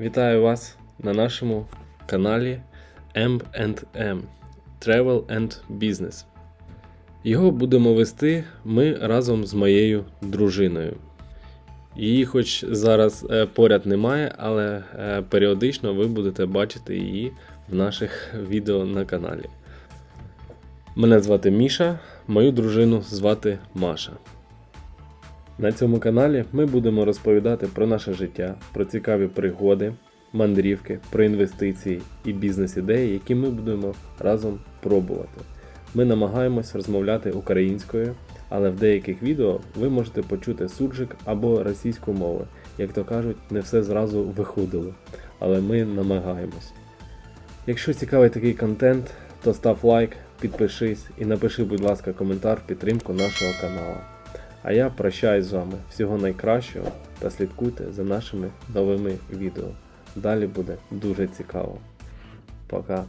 Вітаю вас на нашому каналі M&M Travel and Business. Його будемо вести ми разом з моєю дружиною. Її, хоч зараз е, поряд немає, але е, періодично ви будете бачити її в наших відео на каналі. Мене звати Міша, мою дружину звати Маша. На цьому каналі ми будемо розповідати про наше життя, про цікаві пригоди, мандрівки, про інвестиції і бізнес-ідеї, які ми будемо разом пробувати. Ми намагаємось розмовляти українською, але в деяких відео ви можете почути суржик або російську мову. Як то кажуть, не все зразу виходило, але ми намагаємось. Якщо цікавий такий контент, то став лайк, підпишись і напиши, будь ласка, коментар в підтримку нашого каналу. А я прощаюсь з вами. Всього найкращого та слідкуйте за нашими новими відео. Далі буде дуже цікаво. Пока.